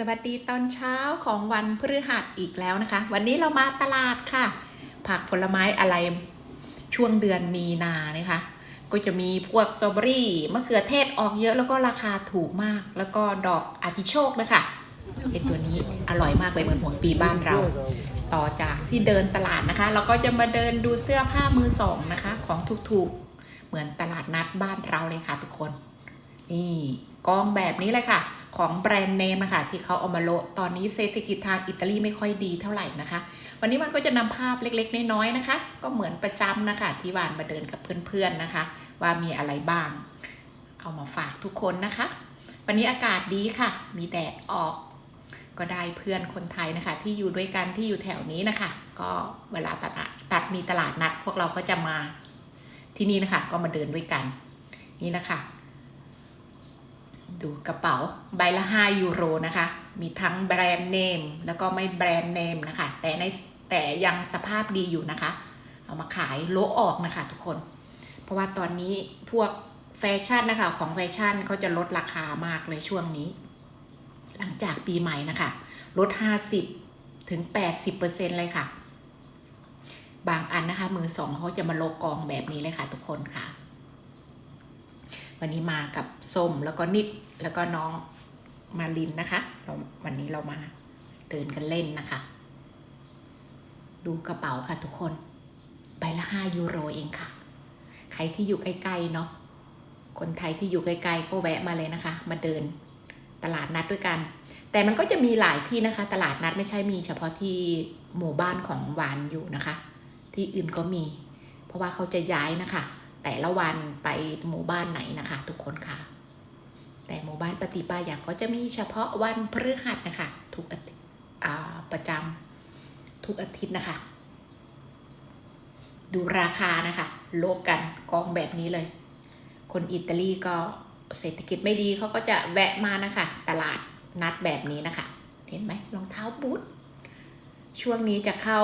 สวัสดีตอนเช้าของวันพฤหัสอีกแล้วนะคะ วันนี้เรามาตลาดค่ะ ผักผลไม้อะไรช่วงเดือนมีนานะคะ ก็จะมีพวกสตรอเบอรี่มะเขือเทศออกเยอะแล้วก็ราคาถูกมาก แล้วก็ดอกอาติโชกนะคะไอตัวนี้อร่อยมากเลยเหมือนหัวปีบ้านเรา ต่อจากที่เดินตลาดนะคะ เราก็จะมาเดินดูเสื้อผ้ามือสองนะคะ ของถูกๆเหมือนตลาดนัดบ้านเราเลยค่ะทุกคน นี่กองแบบนี้เลยค่ะ ของแบรนด์เนมนะคะที่เขาเอามาโละตอนนี้เศรษฐกิจทางอิตาลีไม่ค่อยดีเท่าไหร่นะคะ วันนี้มันก็จะนำภาพเล็กๆ น้อยๆนะคะ ก็เหมือนประจำนะคะที่วานมาเดินกับเพื่อนๆนะคะ ว่ามีอะไรบ้าง เอามาฝากทุกคนนะคะ วันนี้อากาศดีค่ะ มีแดดออก ก็ได้เพื่อนคนไทยนะคะ ที่อยู่ด้วยกันที่อยู่แถวนี้นะคะ ก็เวลาตัดตัดมีตลาดนัด พวกเราก็จะมาที่นี่นะคะ ก็มาเดินด้วยกันนี่นะคะ ดูกระเป๋าใบละ 5 ยูโรนะคะ มีทั้งแบรนด์เนมแล้วก็ไม่แบรนด์เนมนะคะ แต่ในแต่ยังสภาพดีอยู่นะคะ เอามาขายโลออกนะคะทุกคน เพราะว่าตอนนี้พวกแฟชั่นนะคะของแฟชั่นเขาจะลดราคามากเลยช่วงนี้ หลังจากปีใหม่นะคะ ลด 50 ถึง 80%เลยค่ะ บางอันนะคะมือสองเขาจะมาโลกองแบบนี้เลยค่ะทุกคนค่ะ วันนี้มากับส้มแล้วก็นิดแล้วก็น้องมาลินนะคะเราวันนี้เรามาเดินกันเล่นนะคะ ดูกระเป๋าค่ะทุกคน ใบละห้ายูโรเองค่ะ ใครที่อยู่ใกล้ๆเนาะคนไทยที่อยู่ใกล้ๆก็แวะมาเลยนะคะ มาเดินตลาดนัดด้วยกัน แต่มันก็จะมีหลายที่นะคะ ตลาดนัดไม่ใช่มีเฉพาะที่หมู่บ้านของหวานอยู่นะคะ ที่อื่นก็มี เพราะว่าเขาจะย้ายนะคะ แต่ละวันไปหมู่บ้านไหนนะคะ ทุกคนค่ะ แต่หมู่บ้านปฏิปายาก็จะมีเฉพาะวันพฤหัสนะคะ ทุกอาทิตย์ประจำทุกอาทิตย์นะคะ ดูราคานะคะ โลกกันกองแบบนี้เลย คนอิตาลีก็เศรษฐกิจไม่ดีเขาก็จะแวะมานะคะ ตลาดนัดแบบนี้นะคะ เห็นไหมรองเท้าบูทช่วงนี้จะเข้า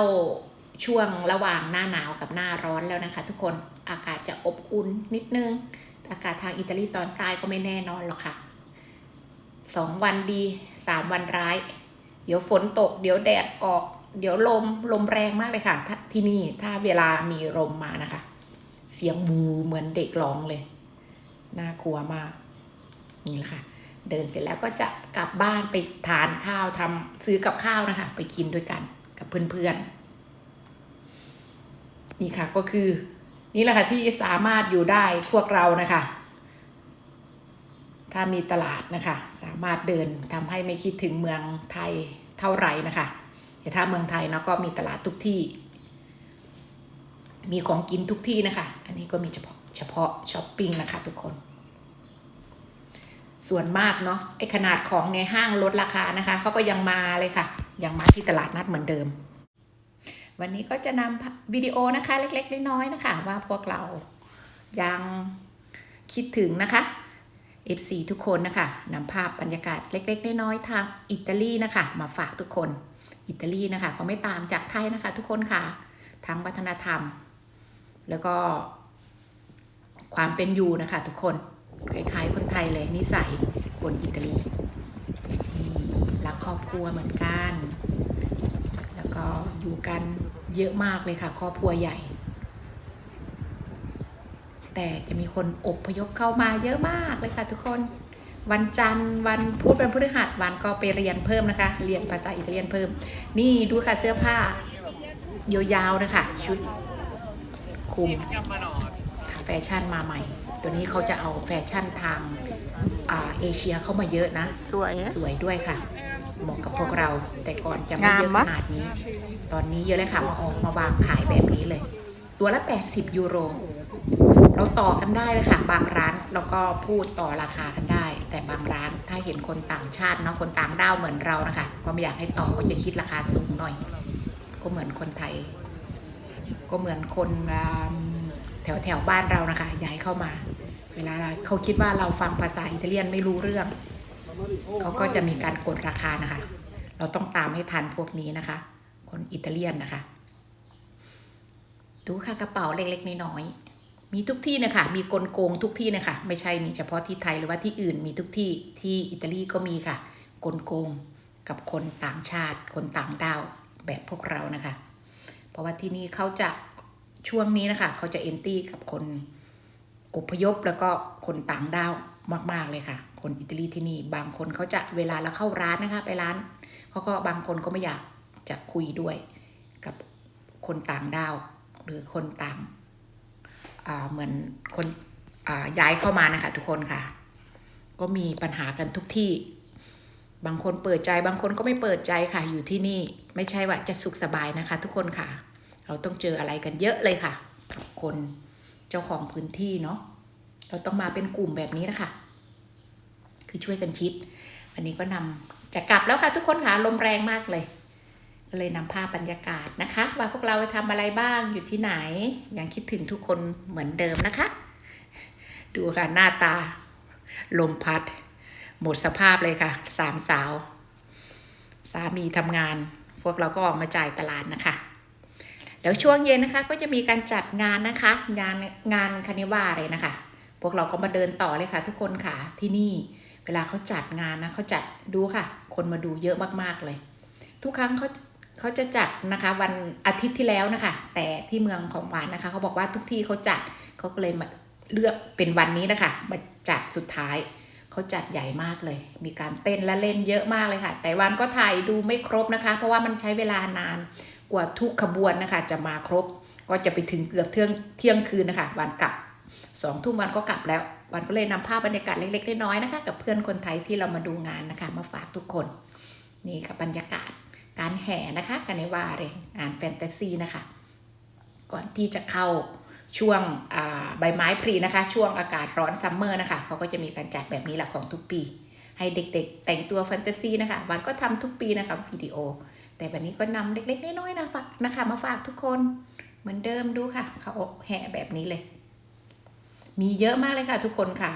ช่วงระหว่างหน้าหนาวกับหน้าร้อนแล้วนะคะ ทุกคน อากาศจะอบอุ่นนิดนึง อากาศทางอิตาลีตอนใต้ก็ไม่แน่นอนหรอกค่ะสองวันดีสามวันร้าย เดี๋ยวฝนตก เดี๋ยวแดดออก เดี๋ยวลมลมแรงมากเลยค่ะ ที่นี่ถ้าเวลามีลมมานะคะ เสียงบูเหมือนเด็กร้องเลย น่ากลัวมาก นี่แหละค่ะ เดินเสร็จแล้วก็จะกลับบ้านไปทานข้าวทำซื้อกับข้าวนะคะ ไปกินด้วยกันกับเพื่อนๆนี่ค่ะก็คือ นี่แหละค่ะที่สามารถอยู่ได้พวกเรานะคะ ถ้ามีตลาดนะคะ สามารถเดินทำให้ไม่คิดถึงเมืองไทยเท่าไหร่นะคะแต่ถ้าเมืองไทยเนาะก็มีตลาดทุกที่ มีของกินทุกที่นะคะ อันนี้ก็มีเฉพาะเฉพาะช้อปปิ้งนะคะทุกคน ส่วนมากเนาะไอขนาดของในห้างลดราคานะคะเขาก็ยังมาเลยค่ะ ยังมาที่ตลาดนัดเหมือนเดิม วันนี้ก็จะนำวิดีโอนะคะเล็กๆ น้อยๆนะคะ ว่าพวกเรายังคิดถึงนะคะ FC ทุกคนนะคะนำภาพบรรยากาศเล็กๆ น้อยๆทางอิตาลีนะคะ มาฝากทุกคนอิตาลีนะคะ ก็ไม่ต่างจากไทยนะคะ ทุกคนค่ะทั้งวัฒนธรรม แล้วก็ความเป็นอยู่นะคะ ทุกคนคล้ายๆคนไทยเลยนิสัยคนอิตาลีรักครอบครัวเหมือนกัน ก็อยู่กันเยอะมากเลยค่ะ ครอบครัวใหญ่ แต่จะมีคนอพยพเข้ามาเยอะมากเลยค่ะทุกคน วันจันทร์วันพุธวันพฤหัสวันก็ไปเรียนเพิ่มนะคะ เรียนภาษาอิตาเลียนเพิ่ม นี่ดูค่ะเสื้อผ้ายาวๆนะคะ ชุดคลุมแฟชั่นมาใหม่ ตัวนี้เขาจะเอาแฟชั่นทางอ่าเอเชียเข้ามาเยอะนะ สวยสวยด้วยค่ะ เหมาะกับพวกเรา แต่ก่อนจะไม่เยอะงามขปะนาดนี้ ตอนนี้เยอะเลยค่ะ มาออกมาวางขายแบบนี้เลย ตัวละ 80 ยูโร เราต่อกันได้เลยค่ะ บางร้านเราก็พูดต่อราคากันได้ แต่บางร้านถ้าเห็นคนต่างชาติเนาะคนต่างด้าวเหมือนเรานะคะก็ไม่อยากให้ต่อก็จะคิดราคาสูงหน่อย ก็เหมือนคนไทย ก็เหมือนคนแถวแถวๆบ้านเรานะคะย้ายเข้ามา เวลาเขาคิดว่าเราฟังภาษาอิตาเลียนไม่รู้เรื่อง เขาก็จะมีการกดราคานะคะ เราต้องตามให้ทันพวกนี้นะคะ คนอิตาเลียนนะคะ ดูค่ะกระเป๋าเล็กๆน้อยๆมีทุกที่นะคะ มีกลโกงทุกที่นะคะ ไม่ใช่มีเฉพาะที่ไทยหรือว่าที่อื่นมีทุกที่ที่อิตาลีก็มีค่ะ กลโกงกับคนต่างชาติ คนต่างดาวแบบพวกเรานะคะ เพราะว่าที่นี่เขาจะช่วงนี้นะคะเขาจะเอนตี้กับคนอพยพแล้วก็คนต่างดาวมาก ๆ เลยค่ะ คนอิตาลีที่นี่ บางคนเขาจะเวลาเราเข้าร้านนะคะ ไปร้านเขาก็บางคนก็ไม่อยากจะคุยด้วยกับคนต่างดาว หรือคนต่างาเหมือนคนย้ายเข้ามานะคะ ทุกคนค่ะ ก็มีปัญหากันทุกที่ บางคนเปิดใจบางคนก็ไม่เปิดใจค่ะ อยู่ที่นี่ไม่ใช่ว่าจะสุขสบายนะคะ ทุกคนค่ะ เราต้องเจออะไรกันเยอะเลยค่ะกับคนเจ้าของพื้นที่เนาะเราต้องมาเป็นกลุ่มแบบนี้นะคะ คือช่วยกันคิดอันนี้ก็นำจะกลับแล้วค่ะทุกคนค่ะลมแรงมากเลย ก็เลยนำภาพบรรยากาศนะคะ ว่าพวกเราไปทำอะไรบ้างอยู่ที่ไหน ยังคิดถึงทุกคนเหมือนเดิมนะคะ ดูค่ะหน้าตา ลมพัด หมดสภาพเลยค่ะ สามสาว สามีทำงาน พวกเราก็ออกมาจ่ายตลาดนะคะแล้วช่วงเย็นนะคะก็จะมีการจัดงานนะคะงานงานคานิวาเลยนะคะ พวกเราก็มาเดินต่อเลยค่ะ ทุกคนค่ะที่นี่ เวลาเขาจัดงานนะเขาจัดดูค่ะ คนมาดูเยอะมากๆเลย ทุกครั้งเขาเขาจะจัดนะคะ วันอาทิตย์ที่แล้วนะคะ แต่ที่เมืองของหวานนะคะเขาบอกว่าทุกที่เขาจัดเขาก็เลยมาเลือกเป็นวันนี้นะคะมาจัดสุดท้ายเขาจัดใหญ่มากเลย มีการเต้นและเล่นเยอะมากเลยค่ะ แต่วันก็ถ่ายดูไม่ครบนะคะ เพราะว่ามันใช้เวลานานกว่าทุกขบวนนะคะ จะมาครบ ก็จะไปถึงเกือบเที่ยงเที่ยงคืนนะคะวันกลับ สองทุ่มวันก็กลับแล้ว วันก็เลยนำภาพบรรยากาศเล็กๆน้อยๆนะคะ กับเพื่อนคนไทยที่เรามาดูงานนะคะ มาฝากทุกคน นี่ค่ะบรรยากาศการแห่นะคะกันในวาเลยงานแฟนตาซีนะคะ ก่อนที่จะเข้าช่วงใบไม้ผลินะคะ ช่วงอากาศร้อนซัมเมอร์นะคะเขาก็จะมีการจัดแบบนี้แหละของทุกปี ให้เด็กๆ แต่งตัวแฟนตาซีนะคะวันก็ทำทุกปีนะคะวิดีโอ แต่วันนี้ก็นำเล็กๆน้อยๆนะฝากนะคะมาฝากทุกคนเหมือนเดิมดูค่ะเขาแห่แบบนี้เลย มีเยอะมากเลยค่ะทุกคนค่ะ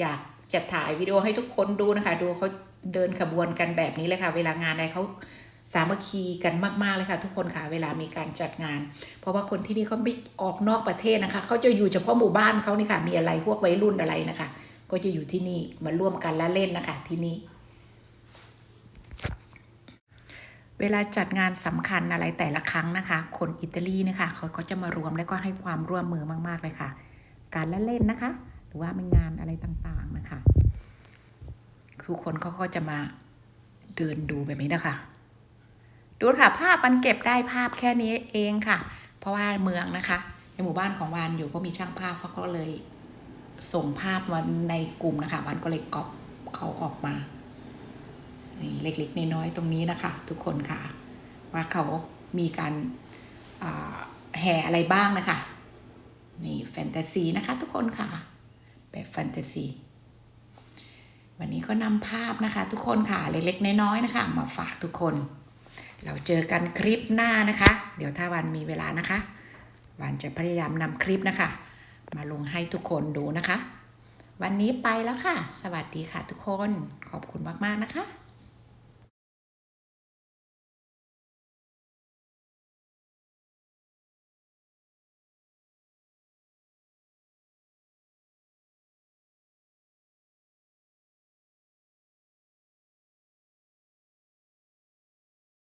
อยากจะถ่ายวิดีโอให้ทุกคนดูนะคะ ดูเขาเดินขบวนกันแบบนี้เลยค่ะ เวลางานอะไรเขาสามัคคีกันมากๆเลยค่ะ ทุกคนค่ะเวลามีการจัดงาน เพราะว่าคนที่นี่เขาไม่ออกนอกประเทศนะคะเขาจะอยู่เฉพาะหมู่บ้านเขานี่ค่ะ มีอะไรพวกวัยรุ่นอะไรนะคะ ก็จะอยู่ที่นี่มาร่วมกันและเล่นนะคะที่นี่เวลาจัดงานสำคัญอะไรแต่ละครั้งนะคะ คนอิตาลีนะคะเขาก็จะมารวมและก็ให้ความร่วมมือมาก ๆ เลยค่ะ การละเล่นนะคะ หรือว่าเป็นงานอะไรต่างๆนะคะทุกคนเขาก็จะมาเดินดูแบบนี้นะคะ ดูค่ะภาพมันเก็บได้ภาพแค่นี้เองค่ะ เพราะว่าเมืองนะคะ ในหมู่บ้านของวานอยู่ก็มีช่างภาพเขาก็เลยส่งภาพมาในกลุ่มนะคะวานก็เลยก๊อปเขาออกมานี่เล็กๆน้อยๆตรงนี้นะคะ ทุกคนค่ะ ว่าเขามีการแห่อะไรบ้างนะคะ นี่แฟนตาซีนะคะทุกคนค่ะ แบบแฟนตาซี วันนี้ก็นำภาพนะคะทุกคนค่ะ เล็กๆ น้อยๆนะคะ มาฝากทุกคน เราเจอกันคลิปหน้านะคะ เดี๋ยวถ้าวันมีเวลานะคะ วันจะพยายามนำคลิปนะคะ มาลงให้ทุกคนดูนะคะ วันนี้ไปแล้วค่ะ สวัสดีค่ะทุกคน ขอบคุณมากๆนะคะ